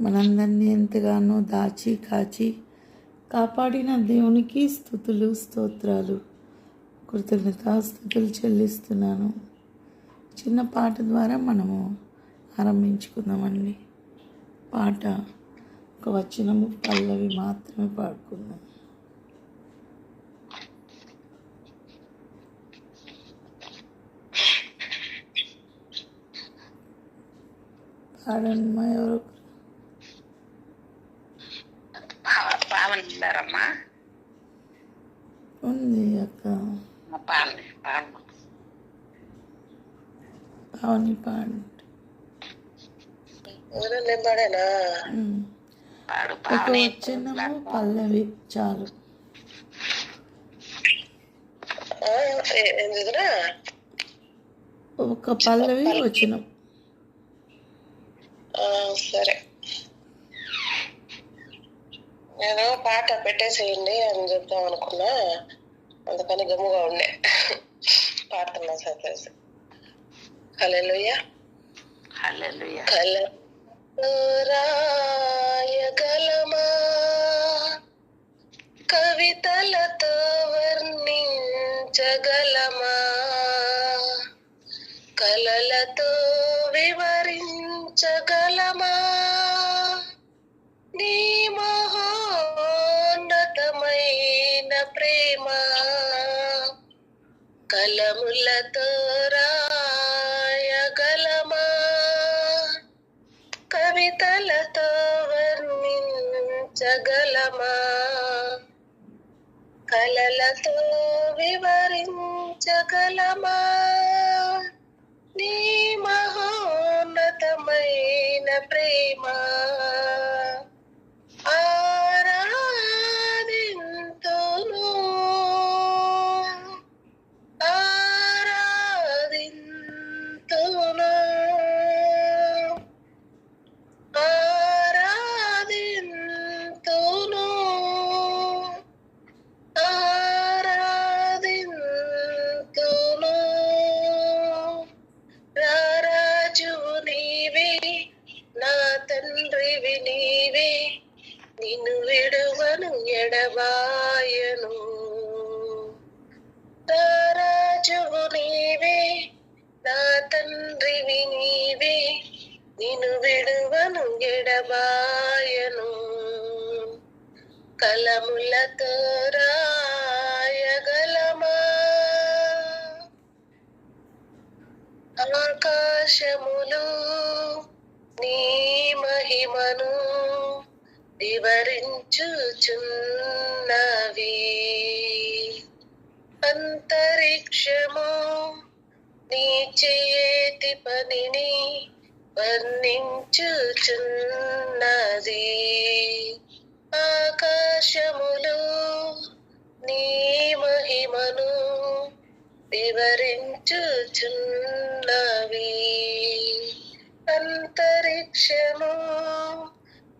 మనందరినీ ఎంతగానో దాచి కాచి కాపాడిన దేవునికి స్థుతులు స్తోత్రాలు. కృతజ్ఞతాస్థుతులు చెల్లిస్తున్నాను. చిన్న పాట ద్వారా మనము ఆరంభించుకుందామండి. పాట ఒక వచనము పల్లవి మాత్రమే పాడుకుందాం. పాడండి మా ఎవరు ఉన్నారమ్మా ఉంది అక్క. మా పావని పావని. పాడు ఒక పల్లవి చాలు. ఎందుకురా ఒక పల్లవి వచనం సరే. నేను పాట పెట్టేసేయండి అని చెప్దాం అనుకున్నా. అందుకని గమ్ముగా ఉండే. పాడుతున్నా సత్యసి హల్లెలూయా. హల్లెలూయా. కల కలములతో రాయగలమా? కవితలతో వర్ణించగలమా? కలలతో వివరించగలమా? నీ మహోన్నతమైన ప్రేమ ఎడబాయను రారాజువు నీవే నా తండ్రివి నీవే నిన్ను విడువను ఎడబాయను కలములతో రాయగలమా ఆకాశములు నీ మహిమను వివరించుచున్నవి అంతరిక్షము నీ చేతి పనిని వర్ణించుచున్నది. ఆకాశములు నీ మహిమను వివరించుచున్నవి. అంతరిక్షము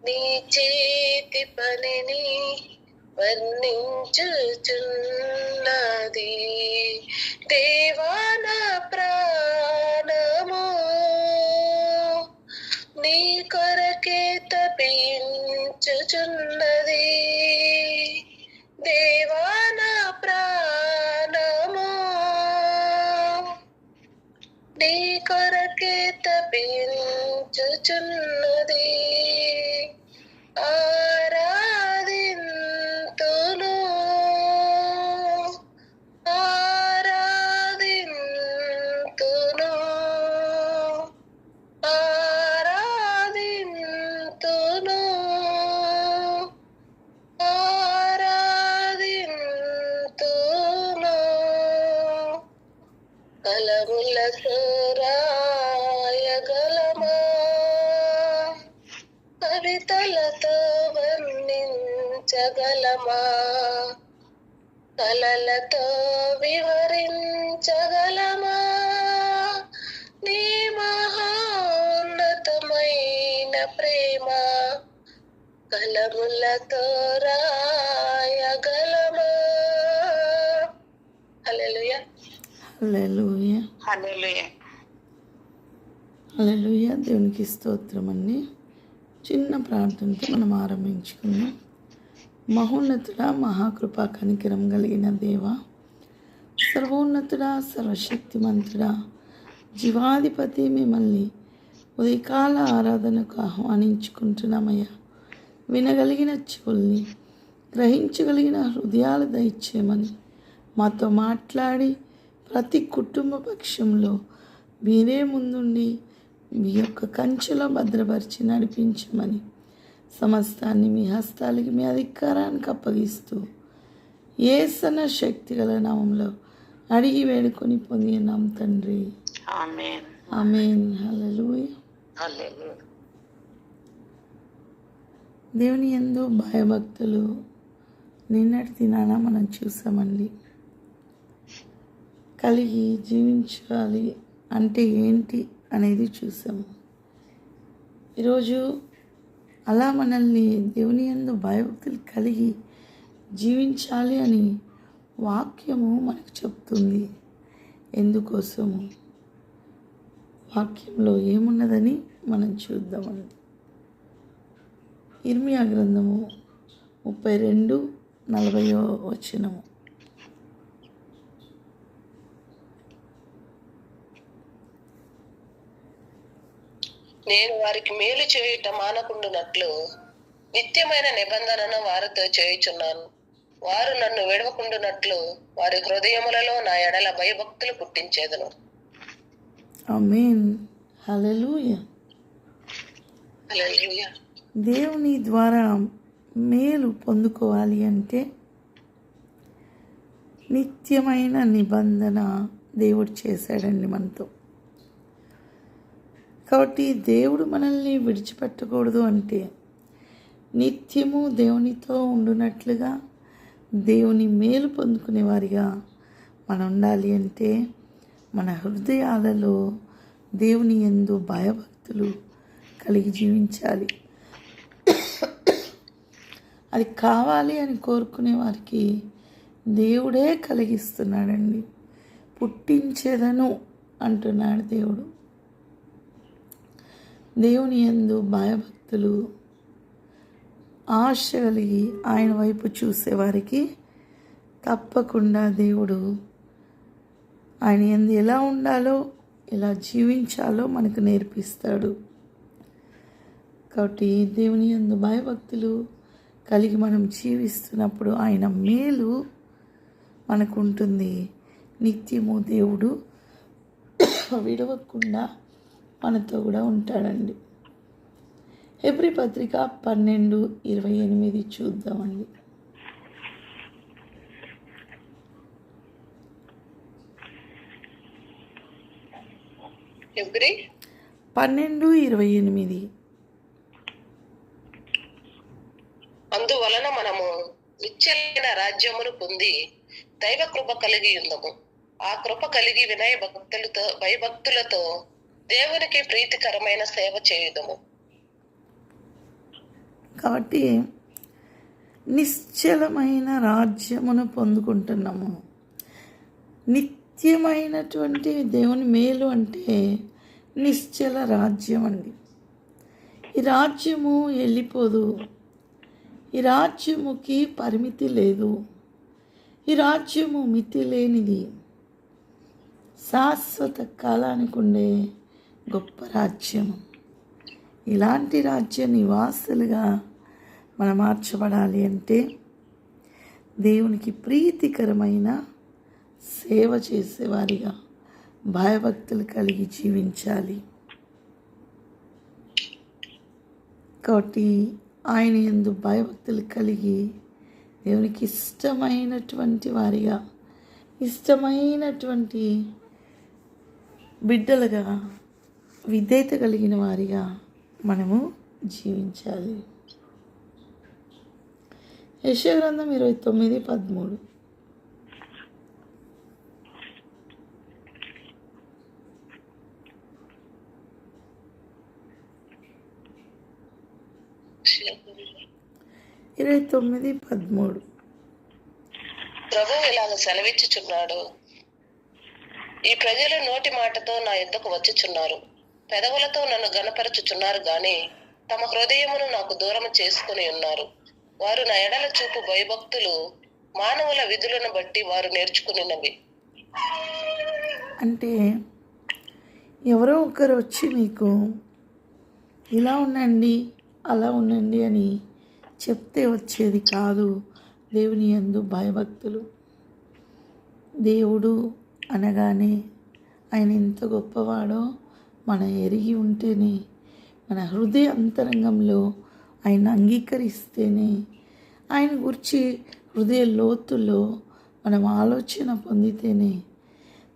నీ చేతి పనిని వర్ణించుచున్నది. దే హల్లెలూయా. హల్లెలూయా. హల్లెలూయా. దేవునికి స్తోత్రం అండి. చిన్న ప్రార్థనతో మనం ఆరంభించుకుందాం. మహోన్నతుడా మహాకృపా కనికరం కలిగిన దేవ సర్వోన్నతుడా సర్వశక్తిమంతుడా జీవాధిపతి మిమ్మల్ని ఉదయకాల ఆరాధనకు ఆహ్వానించుకుంటున్నామయ్యా. వినగలిగిన చెవుల్ని గ్రహించగలిగిన హృదయాలు దయచేయమని మాతో మాట్లాడి ప్రతి కుటుంబ పక్షంలో మీరే ముందుండి మీ యొక్క కంచెలో భద్రపరిచి నడిపించమని సమస్తాన్ని మీ హస్తాలకి మీ అధికారానికి అప్పగిస్తూ ఏసన శక్తి గల నామంలో అడిగి వేడుకొని పొంది ఉన్నాం తండ్రి. ఆమేన్. దేవుని ఎందు భయభక్తులు నిన్నటి దినాన మనం చూసామండి. కలిగి జీవించాలి అంటే ఏంటి అనేది చూసాము ఈరోజు అలా మనల్ని దేవుని ఎందు భయభక్తులు కలిగి జీవించాలి అని వాక్యము మనకు చెప్తుంది. ఎందుకోసము వాక్యంలో ఏమున్నదని మనం చూద్దామని ఇర్మియా గ్రంథము ముప్పై రెండు నలభయో వచనము. నేను వారికి మేలు చేయుట మానకుండునట్లు నిత్యమైన నిబంధనను వారితో చేయుచున్నాను. వారు నన్ను విడవకుండునట్లు వారి హృదయములలో నా ఎడల భయభక్తులు పుట్టించేదను. దేవుని ద్వారా మేలు పొందుకోవాలి అంటే నిత్యమైన నిబంధన దేవుడు చేశాడండి మనతో. కాబట్టి దేవుడు మనల్ని విడిచిపెట్టకూడదు అంటే నిత్యము దేవునితో ఉండునట్లుగా దేవుని మేలు పొందుకునే వారిగా మనం ఉండాలి అంటే మన హృదయాలలో దేవుని ఎందు భయభక్తులు కలిగి జీవించాలి. అది కావాలి అని కోరుకునే వారికి దేవుడే కలిగిస్తున్నాడండి. పుట్టించేదను అంటున్నాడు దేవుడు. దేవుని ఎందు భయభక్తులు ఆశ కలిగి ఆయన వైపు చూసేవారికి తప్పకుండా దేవుడు ఆయన ఎందు ఎలా ఉండాలో ఎలా జీవించాలో మనకు నేర్పిస్తాడు. కాబట్టి దేవుని యందు భయభక్తులు కలిగి మనం జీవిస్తున్నప్పుడు ఆయన మేలు మనకు ఉంటుంది నిత్యము దేవుడు విడవకుండా మనతో కూడా ఉంటాడండి. ఎబ్రి పత్రిక పన్నెండు ఇరవై ఎనిమిది చూద్దామండి. పన్నెండు ఇరవై ఎనిమిది. అందువలన మనము నిశ్చలైన రాజ్యమును పొంది దైవ కృప కలిగి ఉందము. ఆ కృప కలిగి వినయ భక్తులతో భయభక్తులతో దేవునికి ప్రీతికరమైన సేవ చేయుదము. కాబట్టి నిశ్చలమైన రాజ్యమును పొందుకుంటున్నాము. నిత్యమైనటువంటి దేవుని మేలు అంటే నిశ్చల రాజ్యం అండి ఈ రాజ్యము వెళ్ళిపోదు. ఈ రాజ్యముకి పరిమితి లేదు. ఈ రాజ్యము మితి లేనిది శాశ్వత కాలానికి ఉండే గొప్ప రాజ్యం. ఇలాంటి రాజ్య నివాసులుగా మనం మార్చబడాలి అంటే దేవునికి ప్రీతికరమైన సేవ చేసేవారిగా భయభక్తులు కలిగి జీవించాలి. కాబట్టి ఆయన ఎందు భయభక్తులు కలిగి దేవునికి ఇష్టమైనటువంటి వారిగా ఇష్టమైనటువంటి బిడ్డలుగా విధేయత కలిగిన వారిగా మనము జీవించాలి. యశగ్రంథం ఇరవై తొమ్మిది పదమూడు. ఇరవై తొమ్మిది పదమూడు. ప్రభు ఇలాగ సెలవిచ్చుచున్నాడు. ఈ ప్రజలు నోటి మాటతో నా యుద్ధకు వచ్చుచున్నారు. పెదవులతో నన్ను గనపరచుచున్నారు గాని తమ హృదయమును నాకు దూరం చేసుకుని ఉన్నారు. వారు నా ఎడల చూపు భయభక్తులు మానవుల విధులను బట్టి వారు నేర్చుకునినవి. అంటే ఎవరో ఒకరు వచ్చి మీకు ఇలా ఉండండి అలా ఉండండి అని చెప్తే వచ్చేది కాదు. దేవుని యందు భయభక్తులు. దేవుడు అనగానే ఆయన ఎంత గొప్పవాడో మన ఎరిగి ఉంటేనే మన హృదయ అంతరంగంలో ఆయన అంగీకరిస్తేనే ఆయన గురించి హృదయ లోతుల్లో మనం ఆలోచన పొందితేనే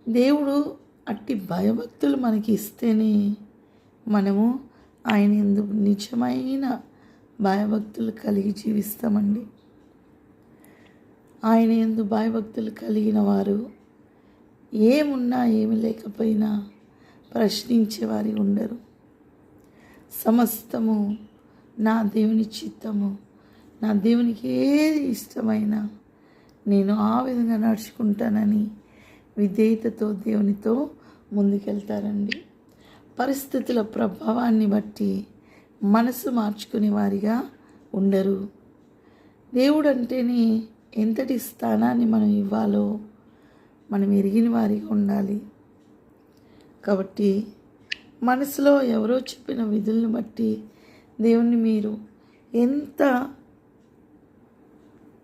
దేవుడు అట్టి భయభక్తులు మనకి ఇస్తేనే మనము ఆయన ఎందుకు నిజమైన భయభక్తులు కలిగి జీవిస్తామండి. ఆయన ఎందు భయభక్తులు కలిగిన వారు ఏమున్నా ఏమి లేకపోయినా ప్రశ్నించేవారి ఉండరు. సమస్తము నా దేవుని చిత్తము. నా దేవునికి ఏది ఇష్టమైనా నేను ఆ విధంగా నడుచుకుంటానని విధేయతతో దేవునితో ముందుకెళ్తారండి. పరిస్థితుల ప్రభావాన్ని బట్టి మనసు మార్చుకునే వారిగా ఉండరు. దేవుడు అంటేనే ఎంతటి స్థానాన్ని మనం ఇవ్వాలో మనం ఎరిగిన వారిగా ఉండాలి. కాబట్టి మనసులో ఎవరో చెప్పిన విధులను బట్టి దేవుణ్ణి మీరు ఎంత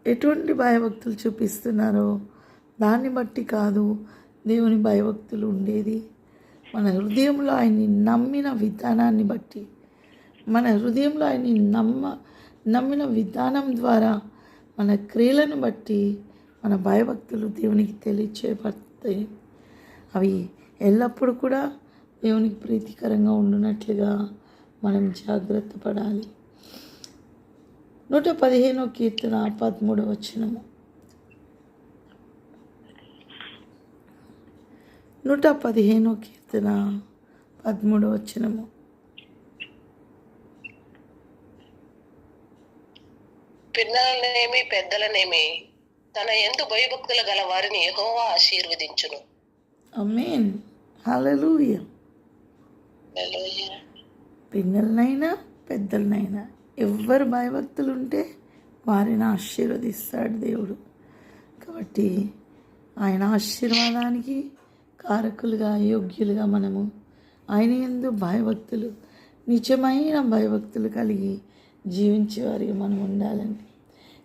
ఎటువంటి భయభక్తులు చూపిస్తున్నారో దాన్ని బట్టి కాదు దేవుని భయభక్తులు ఉండేది. మన హృదయంలో ఆయన్ని నమ్మిన విధానాన్ని బట్టి మన హృదయంలో ఆయన్ని నమ్మ నమ్మిన విధానం ద్వారా మన క్రియలను బట్టి మన భయభక్తులు దేవునికి తెలియచేయబడతాయి. అవి ఎల్లప్పుడూ కూడా దేవునికి ప్రీతికరంగా ఉండునట్లుగా మనం జాగ్రత్త పడాలి. నూట పదిహేనో కీర్తన పదమూడవ వచనము. నూట పదిహేనో కీర్తన పదమూడవ వచనము. పిల్లలనేమి పెద్దలనేమి తన ఎందు భయభక్తులు గల వారిని యెహోవా ఆశీర్వదించును. అమేన్ హల్లెలూయా. పిల్లలనైనా పెద్దలనైనా ఎవ్వరు భయభక్తులు ఉంటే వారిని ఆశీర్వదిస్తాడు దేవుడు. కాబట్టి ఆయన ఆశీర్వాదానికి కారకులుగా యోగ్యులుగా మనము ఆయన ఎందు భయభక్తులు నిజమైన భయభక్తులు కలిగి జీవించేవారిగా మనం ఉండాలండి.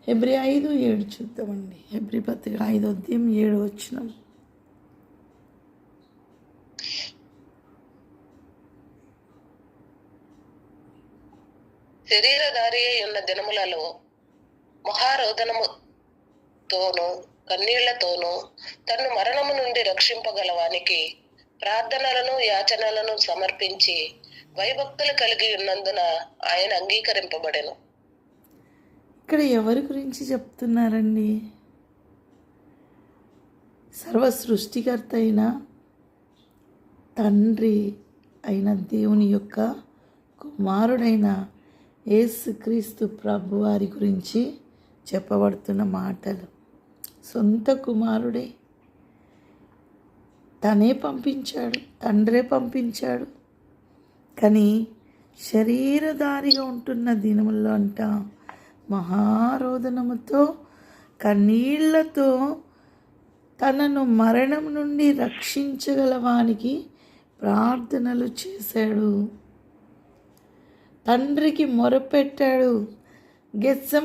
హెబ్రి ఐదు ఏడు చూద్దామండి. హెబ్రి పత్రిక ఐదు అధ్యాయం ఏడు వచ్చినాం శరీరధారి అయి ఉన్న దినములలో మహారోదనముతోనూ కన్నీళ్ళతోనూ తన్ను మరణము నుండి రక్షింపగలవానికి ప్రార్థనలను యాచనలను సమర్పించి వైభక్తులు కలిగి ఉన్నందున ఆయన అంగీకరింపబడెను. ఇక్కడ ఎవరి గురించి చెప్తున్నారండి? సర్వ సృష్టికర్త అయిన తండ్రి అయిన దేవుని యొక్క కుమారుడైన యేసుక్రీస్తు ప్రభు వారి గురించి చెప్పబడుతున్న మాటలు. సొంత కుమారుడే తనే పంపించాడు తండ్రే పంపించాడు. కానీ శరీరధారిగా ఉంటున్న దినముల్లో అంట మహారోదనముతో కన్నీళ్ళతో తనను మరణం నుండి రక్షించగలవానికి ప్రార్థనలు చేశాడు. తండ్రికి మొరపెట్టాడు.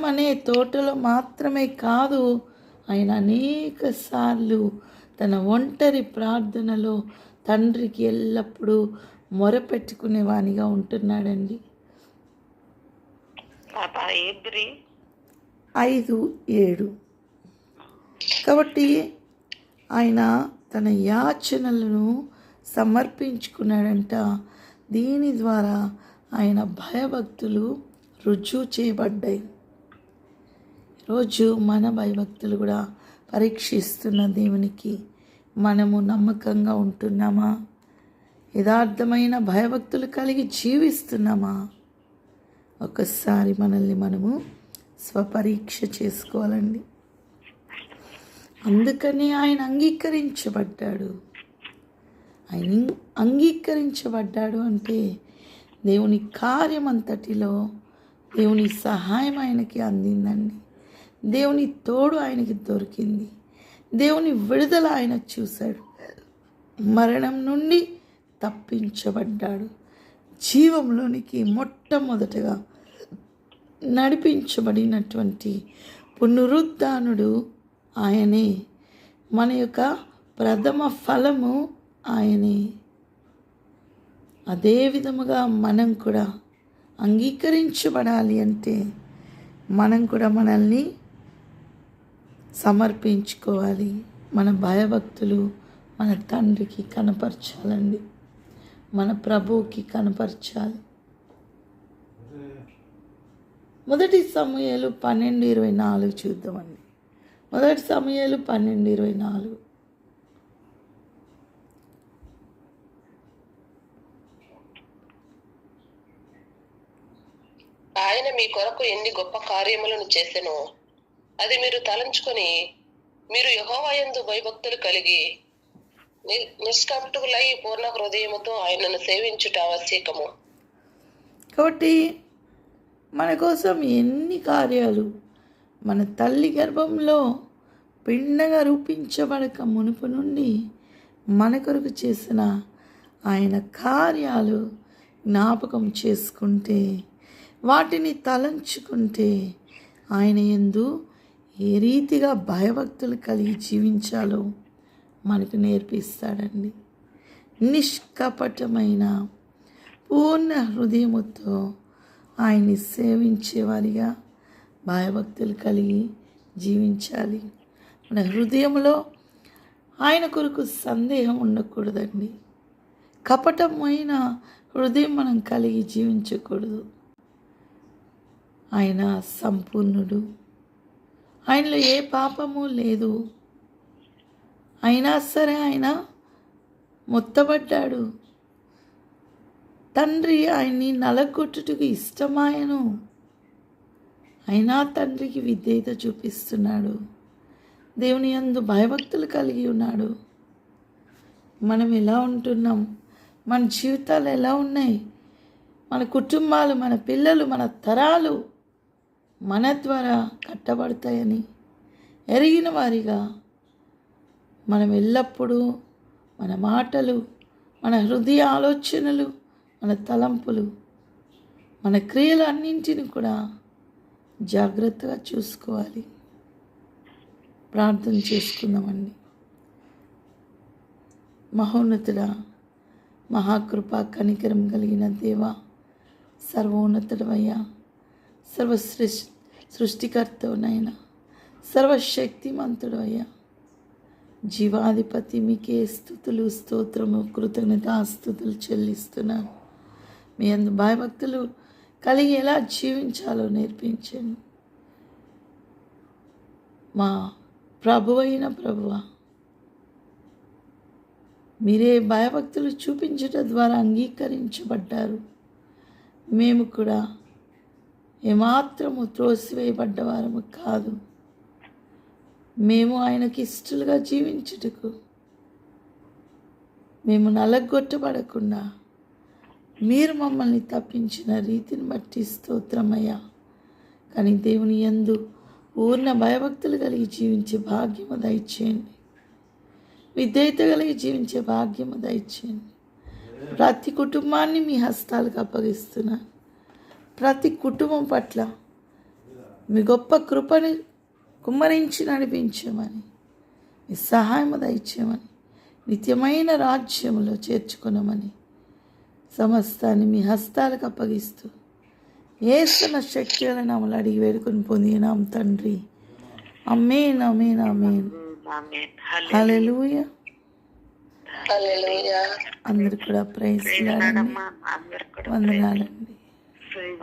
అనే తోటలో మాత్రమే కాదు ఆయన అనేక సార్లు తన ఒంటరి ప్రార్థనలో తండ్రికి ఎల్లప్పుడూ మొరపెట్టుకునేవానిగా ఉంటున్నాడండి. ఐదు ఏడు. కాబట్టి ఆయన తన యాచనలను సమర్పించుకున్నాడంట. దీని ద్వారా ఆయన భయభక్తులు రుజువు చేయబడ్డాయి. రోజు మన భయభక్తులు కూడా పరీక్షిస్తున్న దేవునికి మనము నమ్మకంగా ఉంటున్నామా? యథార్థమైన భయభక్తులు కలిగి జీవిస్తున్నామా? ఒకసారి మనల్ని మనము స్వపరీక్ష చేసుకోవాలండి. అందుకని ఆయన అంగీకరించబడ్డాడు. ఆయన అంగీకరించబడ్డాడు అంటే దేవుని కార్యమంతటిలో దేవుని సహాయం ఆయనకి అందిందండి. దేవుని తోడు ఆయనకి దొరికింది. దేవుని విడుదల ఆయన చూశాడు. మరణం నుండి తప్పించబడ్డాడు. జీవంలోనికి మొట్టమొదటగా నడిపించబడినటువంటి పునరుద్ధానుడు ఆయనే. మన యొక్క ప్రథమ ఫలము ఆయనే. అదే విధముగా మనం కూడా అంగీకరించబడాలి అంటే మనం కూడా మనల్ని సమర్పించుకోవాలి. మన భయభక్తులు మన తండ్రికి కనపరచాలండి. మన ప్రభువుకి కనపరచాలి. మొదటి సమయాలు పన్నెండు ఇరవై నాలుగు చూద్దామండి. మొదటి సమయాలు పన్నెండు ఇరవై నాలుగు ఆయన మీ కొరకు ఎన్ని గొప్ప కార్యములను చేసెను. అది మీరు తలంచుకొని మీరు యహోవాయందు భయభక్తులు కలిగి ని- నిష్కపటులై పూర్ణ హృదయముతో ఆయనను సేవించుట ఆవశ్యకము. కాబట్టి మన కోసం ఎన్ని కార్యాలు మన తల్లి గర్భంలో పిండగా రూపించబడక మునుపు నుండి మన కొరకు చేసిన ఆయన కార్యాలు జ్ఞాపకం చేసుకుంటే వాటిని తలంచుకుంటే ఆయన ఎందు ఏ రీతిగా భయభక్తులు కలిగి జీవించాలో మనకు నేర్పిస్తాడండి. నిష్కపటమైన పూర్ణ హృదయముతో ఆయన్ని సేవించేవారిగా భయభక్తులు కలిగి జీవించాలి. మన హృదయంలో ఆయన కొరకు సందేహం ఉండకూడదండి. కపటమైన హృదయం మనం కలిగి జీవించకూడదు. ఆయన సంపూర్ణుడు. ఆయనలో ఏ పాపము లేదు. అయినా సరే ఆయన మొత్తబడ్డాడు. తండ్రి ఆయన్ని నలగొట్టుటకు ఇష్టమాయను. అయినా తండ్రికి విధేయత చూపిస్తున్నాడు. దేవుని యందు భయభక్తులు కలిగి ఉన్నాడు. మనం ఎలా ఉంటున్నాం? మన జీవితాలు ఎలా ఉన్నాయి? మన కుటుంబాలు మన పిల్లలు మన తరాలు మన ద్వారా కట్టబడతాయని ఎరిగిన వారిగా మనం ఎల్లప్పుడూ మన మాటలు మన హృదయ ఆలోచనలు మన తలంపులు మన క్రియలు అన్నింటిని కూడా జాగ్రత్తగా చూసుకోవాలి. ప్రార్థన చేసుకుందామండి. మహోన్నతుడా మహాకృప కనికరం కలిగిన దేవ సర్వోన్నతుడవయ్యా సర్వసృష్ సృష్టికర్తవునైనా. సర్వశక్తిమంతుడు అయ్యా జీవాధిపతి మీకే స్థుతులు స్తోత్రము కృతజ్ఞతాస్థుతులు చెల్లిస్తున్నాను. మీ అందు భయభక్తులు కలిగి ఎలా జీవించాలో నేర్పించండి. మా ప్రభు అయిన ప్రభువ మీరే భయభక్తులు చూపించడం ద్వారా అంగీకరించబడ్డారు. మేము కూడా ఏమాత్రము త్రోసివేయబడ్డవారము కాదు. మేము ఆయనకి ఇష్టలుగా జీవించుటకు మేము నలగొట్టబడకుండా మీరు మమ్మల్ని తప్పించిన రీతిని బట్టి స్తోత్రమయ్యా. కానీ దేవుని ఎందు పూర్ణ భయభక్తులు కలిగి జీవించే భాగ్యము దయచేయండి. విధేయత కలిగి జీవించే భాగ్యము దయచేయండి. ప్రతి కుటుంబాన్ని మీ హస్తాలకు అప్పగిస్తున్నాను. ప్రతి కుటుంబం పట్ల మీ గొప్ప కృపని కుమ్మరించి నడిపించమని మీ సహాయము దయచేయమని నిత్యమైన రాజ్యములో చేర్చుకున్నామని సమస్తాన్ని మీ హస్తాలకు అప్పగిస్తూ ఏస్తున్న శక్తుల నామలు అడిగి వేడుకొని పొందినాం తండ్రి. అమ్మేన్ ఆమేన్ హల్లెలూయా. హల్లెలూయా. అందరు కూడా ప్రైజ్. వందనాలండి.